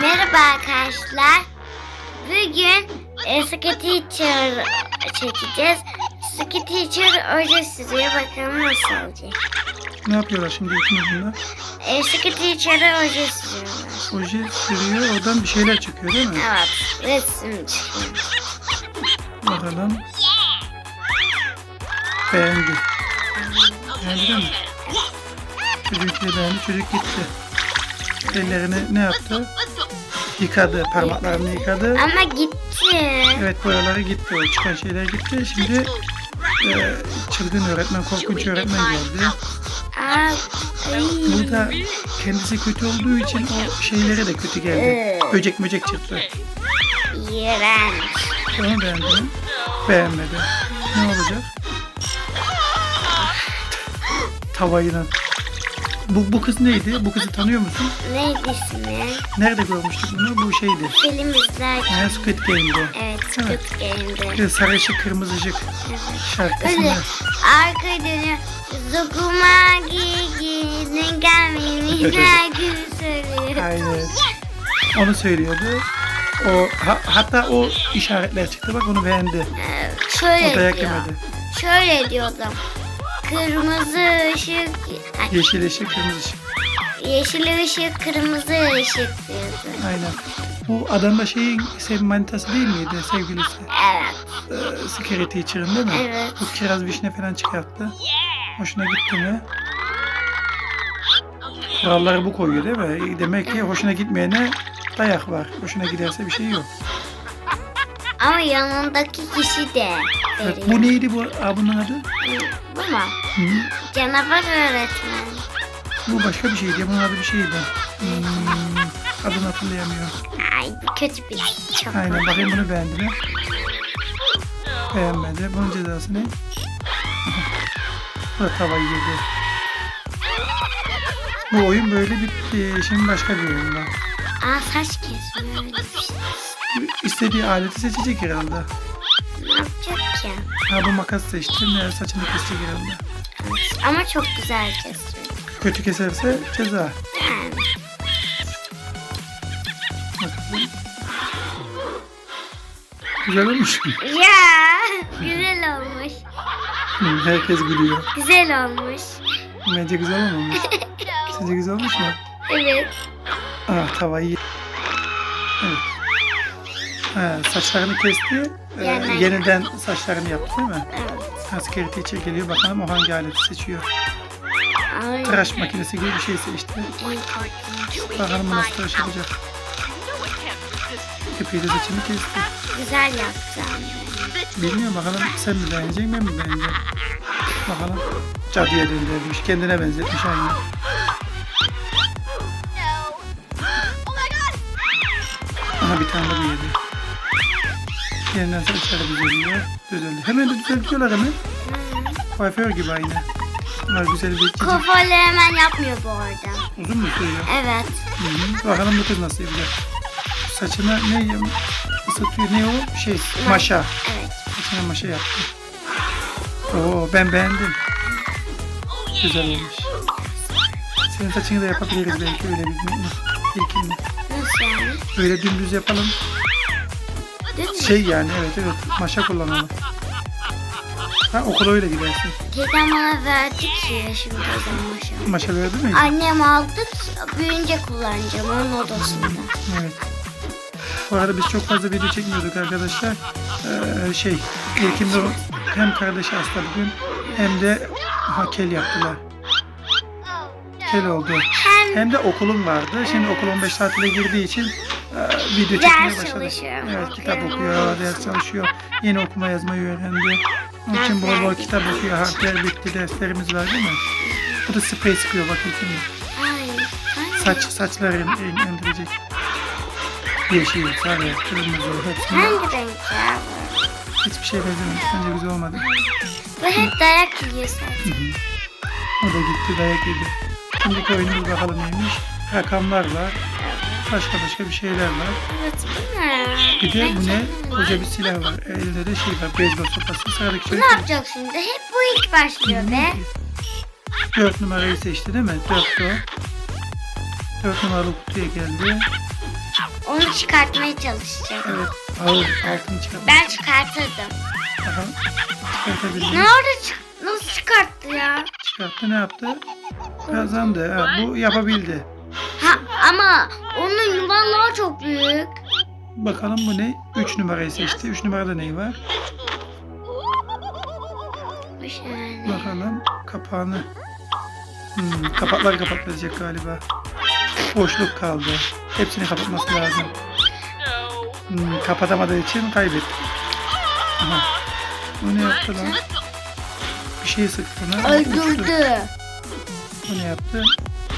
Merhaba arkadaşlar. Bugün e, Ski Teacher çekeceğiz. Ski Teacher oje sürüyor. Bakalım nasıl olacak. Ne yapıyorlar şimdi ikimiz bunda? E, Ski Teacher'a oje sürüyorlar. Oje sürüyor oradan bir şeyler çıkıyor değil mi? Evet. Resim çıkıyor. Bakalım. Beğendi. Beğendi değil mi? Çocuk beğendi. Çocuk gitti. Ellerini ne yaptı? Yıkadı. Parmaklarını yıkadı. Ama gitti. Evet boyaları gitti. Çıkan şeyler gitti. Şimdi e, çılgın öğretmen, korkunç öğretmen geldi. Aa, ay. Burada kendisi kötü olduğu için o şeylere de kötü geldi. Böcek möcek çıktı. İğrenç. Onu beğendi mi? Beğenmedi. Ne olacak? Tavayla. Bu, bu kız neydi? Bu kızı tanıyor musun? Neydi ismi? Nerede görmüştük bunu? Bu şeydi. Film izlerken. Ha, Squid Game'di. Evet, Squid Game'de. Bir Sarı ışık, kırmızı ışık Evet. şarkısını. Öyle arkaya dönüyor. Zokuma giginin gelmeyene gül söylüyor. Aynen. Onu söylüyordu. O ha- hatta o işaretler çıktı bak onu beğendi. Ee, O Şöyle dayak diyor. yemedi. Şöyle diyordum. Kırmızı ışık, ay, Yeşil ışık, kırmızı ışık. yeşil ışık, kırmızı ışık diyordu. Aynen. Bu adam da şeyin sev manitası değil miydi sevgilisi? Evet, Ee, Security Teacher'ın değil mi? Evet. Bu kiraz vişne falan çıkarttı. Hoşuna gitti mi? Kuralları bu koyuyor değil mi? Demek ki hoşuna gitmeyene dayak var. Hoşuna giderse bir şey yok. ama yanındaki kişi de Evet, veriyor. bu neydi bu abinin adı? Bu mu? Hı? Canavar öğretmen. Bu başka bir şeydi. Bunun adı bir şeydi. Hmm, adını hatırlayamıyorum. Ay kötü bir şey. Çok Aynen bakayım bunu beğendi mi? Beğenmedi. Bunun cezası ne? Bu da tavayı yedi. Bu oyun böyle bitti. Şimdi başka bir oyun var. Aa saç öyle bir şey. İstediği aleti seçecek herhalde. Ha bu makas seçti. Ne saçını kesecek herhalde. Ama çok güzel kesiyor. Kötü keserse ceza. Yani. Bakalım. Güzel olmuş. Ya güzel olmuş. Herkes gülüyor. Güzel olmuş. Bence güzel olmamış. Sizce güzel olmuş mu? Evet. Ah tavayı. Ha, saçlarını kesti. e, Yeniden yeniden saçlarını yaptı değil mi? Evet. Askeri teacher geliyor bakalım o hangi aleti seçiyor. Ay. Tıraş makinesi gibi bir şey seçti. Bakalım bu nasıl tıraş yapacak. Epey de saçını kesti. Güzel yapacağım. Bilmiyorum bakalım sen mi beğeneceksin ben mi beğeneceğim. Bakalım. Cadıya döndürmüş. Kendine benzetmiş aynı. Aha bir tane de bu yedi. Yeniden saçları düzeliyor. Düzeldi. Hemen de düzeltiyorlar hemen. Kuaför gibi aynı. Bunlar güzel bir çizik. Kafalı hemen yapmıyor bu arada. Uzun mu sürüyor? Evet. Hı hı. Bakalım bu kız nasıl yapacak. Saçına ne ısıtıyor? Ne o? Şey, maşa. Evet. Saçına maşa yaptı. Oo ben beğendim. Güzel olmuş. Senin saçını da yapabiliriz belki öyle bir ilkini. Nasıl yani? Böyle dümdüz yapalım. Şey yani evet evet maşa kullanalım. Ha okula öyle gidersin. Dedem bana verdi ki şimdi dedem maşallah. Maşa verdi mi? Annem aldı büyünce kullanacağım onun odasında. Evet. Bu arada biz çok fazla video çekmiyorduk arkadaşlar. Ee, şey, İlkin Nur hem kardeşi hasta bugün hem de ha, kel yaptılar. Kel oldu. Hem de okulum vardı. Şimdi okul 15 tatile girdiği için video çekmeye Ders başladı. çalışıyor. Evet, kitap okuyor, ders çalışıyor. Yeni okuma yazmayı öğrendi. Onun için bol bol kitap okuyor. Harfler bitti, derslerimiz var değil mi? Bu da sprey sıkıyor bak İlkin Nur. Ay, ay. Saç, saçları indirecek. Yeşil, sarı, kırmızı hepsini. Hangi renk ya Hiçbir şey benzememiş. Bence güzel olmadı. bu? Hep dayak yiyor zaten. O da gitti dayak yedi. Şimdiki oyunumuz bakalım neymiş. Rakamlar var. Başka başka bir şeyler var. Evet bu ne? Bir de bu ne? Koca bir silah var. Elinde de şey var. Beyzbol sopası. Sıradaki Bu çocuk. ne yapacak şimdi? Hep bu ilk başlıyor be. Dört numarayı seçti değil mi? Dört o. 4 numaralı kutuya geldi. Onu çıkartmaya çalışacağım. Evet. Ağır altını çıkarttı. Ben çıkartırdım. Aha. Çıkartabildi. Ne oldu? Çık Nasıl çıkarttı ya? Çıkarttı ne yaptı? Kazandı. Ha, bu yapabildi. Ama onun yuvarlağı çok büyük. Bakalım bu ne? 3 numarayı seçti. 3 numarada neyi var? Bakalım kapağını. Hmm, kapaklar kapatılacak galiba. Boşluk kaldı. Hepsini kapatması lazım. Hmm, kapatamadığı için kaybetti. Aha. Bu ne yaptı lan? Bir şey sıktı. Uçtu. Öldürdü. Bu ne yaptı?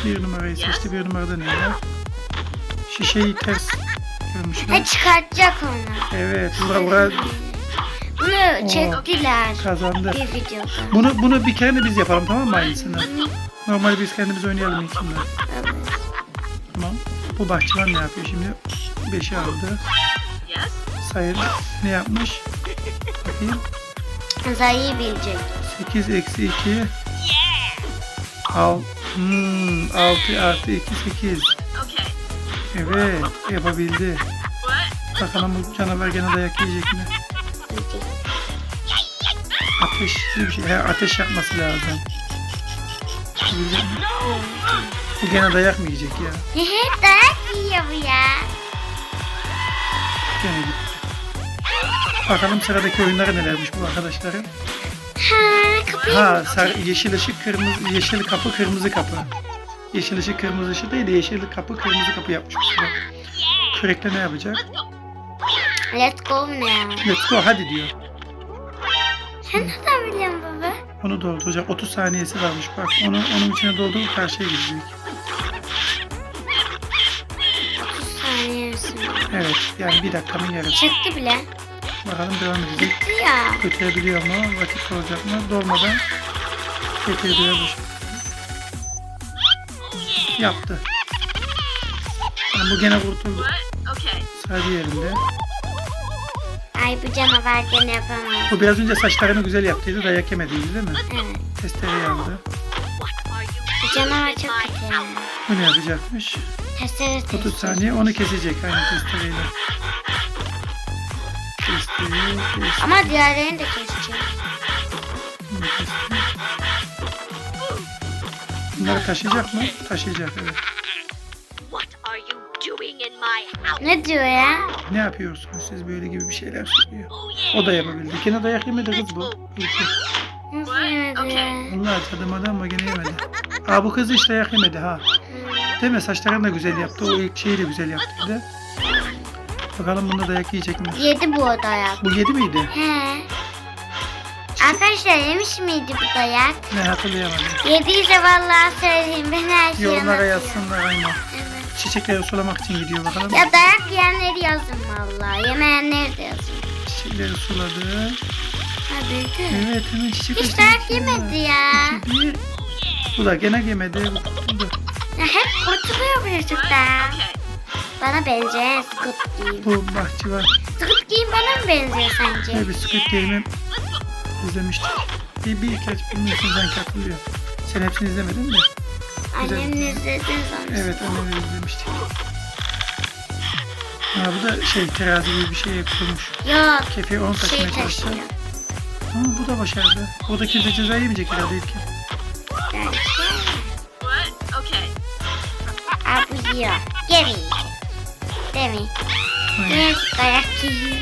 Bir numarayı seçti. Bir numarada ne var? Şişeyi ters. Ha çıkartacak onu. Evet. Bura bura Bunu çektiler kazandı. bir videoda. Bunu bunu bir kere de biz yapalım tamam mı aynısını? Normal biz kendimiz oynayalım şimdi. Evet. Tamam. Bu bahçıvan ne yapıyor şimdi? 5'i aldı. Sayın ne yapmış? Bakayım. Zayı bilecek. 8 eksi 2 Al, hmm, 6 artı 2 8 Okay. Evet yapabildi. What? Bakalım bu canavar gene dayak yiyecek mi? Ateşli bir şey. He, ateş yapması lazım. Bu gene dayak mı yiyecek ya? Hep dayak yiyor bu ya. Gene gitti. Bakalım sıradaki oyunları nelermiş bu arkadaşların. Ha kapıyı Ha sar, yeşil ışık kırmızı yeşil kapı kırmızı kapı. Yeşil ışık kırmızı ışık değil de yeşil kapı kırmızı kapı yapmış bu sıra. Kürekle ne yapacak? Let's go now. Let's go hadi diyor. Sen nereden biliyorsun baba? Onu dolduracak. 30 saniyesi varmış bak. Onu onun içine doldurup karşıya gidecek. 30 saniye misin? Evet yani bir dakikanın yarısı. Çekti bile. Bakalım devam edecek. Gitti ya. Götürebiliyor mu? Vakit olacak mı? Dolmadan götürebiliyor bu. Yaptı. Yani bu gene kurtuldu. Sıra diğerinde. Ay bu canavar gene yapamaz. Bu biraz önce saçlarını güzel yaptıydı. Dayak yemediydi değil mi? Evet. Testereyi aldı. Bu canavar çok kötü. Bu ne yapacakmış? Testere 30 testere. saniye onu kesecek aynı testereyle. Ama diğerlerini de kesti. Bunları taşıyacak mı? Taşıyacak evet. What are you doing in my house? Ne diyor ya? Ne yapıyorsunuz siz böyle gibi bir şeyler söylüyor. Oh. O da yapabildi. Gene dayak yemedi kız bu. Nasıl yemedi ya? Cadım adam ama gene yemedi. Aa bu kız hiç dayak yemedi ha. Değil mi? Saçlarını da güzel yaptı. O ilk şeyi de güzel yaptıydı. Bakalım bunda dayak yiyecek mi? Yedi bu dayak. Bu yedi miydi? He. Arkadaşlar yemiş miydi bu dayak? Ne hatırlayamadım. Yediyse vallahi söyleyeyim ben her şeyi Yorumlara yazsınlar aynen. Evet. Çiçekleri sulamak için gidiyor bakalım. Ya dayak yiyenleri yazın vallahi. Yemeyenleri de yazın. Çiçekleri suladı. Ha büyüdü. Evet hemen çiçek Hiç dayak yemedi ya. İki, bir. Bu da gene yemedi. Bu da. ya hep kurtuluyor bu çocuklar. Bana benzeyen Squid Game. Bu bahçıvan. Squid Game bana mı benziyor sence? Ne bir Squid Game'i izlemiştik. Bir, bir kaç bilmiyorsun sanki hatırlıyor. Sen hepsini izlemedin mi? Annemin izlediği zaman. Evet onları izlemiştik. Ha bu da şey terazi gibi bir şey kurmuş. Yok. Kefi 10 Şey taşımaya çalıştı. taşıyor. Ha bu da başardı. O da kimse ceza yemeyecek herhalde ilk. Belki. What? Okay. Bu yiyor. Yemiyor. Değil mi? Aynen. Evet dayak yiyor.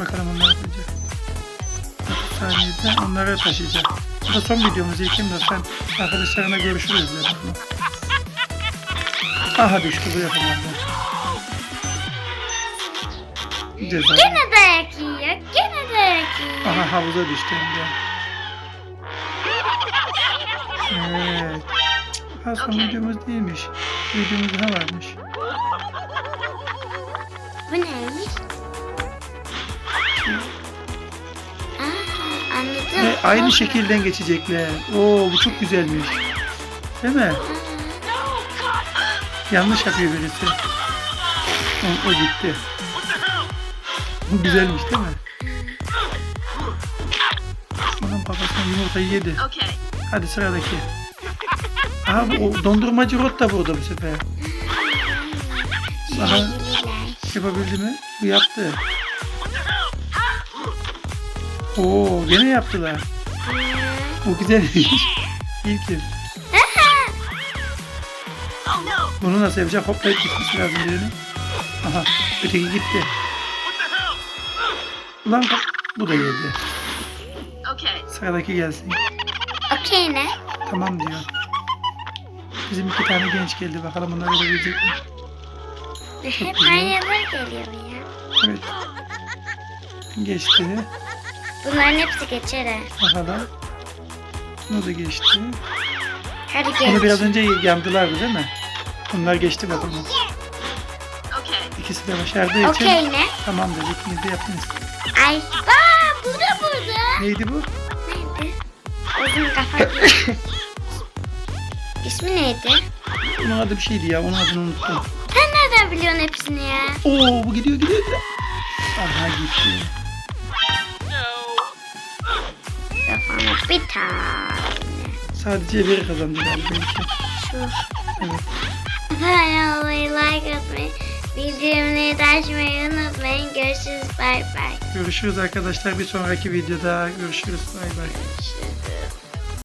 Bakalım onlar yapacak. 30 saniyede onları taşıyacak. Bu da son videomuz İlkim de sen arkadaşlarına görüşürüz de. Aha düştü bu yapamadı. Ceza. Gene dayak yiyor. Gene dayak yiyor. Aha havuza düştü hem de. Evet. Ha son videomuz değilmiş. Videomuz daha varmış. Bu neymiş? Aa, anladım. Ve aynı Bak. şekilden geçecekler. Oo bu çok güzelmiş. Değil mi? Yanlış yapıyor birisi. O, o gitti. Bu güzelmiş değil mi? Onun babasının yumurtayı yedi. Okay. Hadi sıradaki. Aha bu o dondurmacı rot da burada bu sefer. Aha. Yapabildi mi? Bu yaptı. Oo gene yaptılar. O güzelmiş. İlkim. Bunu nasıl yapacak? Hoplayıp gitmesi lazım birinin. Aha öteki gitti. Ulan bu da. Okay. Sıradaki gelsin. Okey ne? Tamam diyor. Bizim iki tane genç geldi. Bakalım bunlar verebilecek mi? Hep aynılar geliyor ya. Evet. Geçti. Bunların hepsi geçer ha. Bakalım. Bunu da geçti. Hadi Bunu geç. biraz önce yandılardı değil mi? Bunlar geçti bakalım. Okay. İkisi de başardığı için. Okey ne? Tamam dedi. İkiniz de yaptınız. Ay. Aa bu da burada. Neydi bu? Neydi? Uzun kafa. İsmi neydi? Onun adı bir şeydi ya. Onun adını unuttum. Sen nereden biliyorsun hepsini ya? Oo bu gidiyor gidiyor. Aha gitti. Kafama bir tane. Sadece biri kazandı galiba. Şu. Evet. Abone olmayı, like atmayı, bildirimleri de açmayı unutmayın. Görüşürüz. Bay bay. Görüşürüz arkadaşlar. Bir sonraki videoda görüşürüz. Bay bay. Görüşürüz.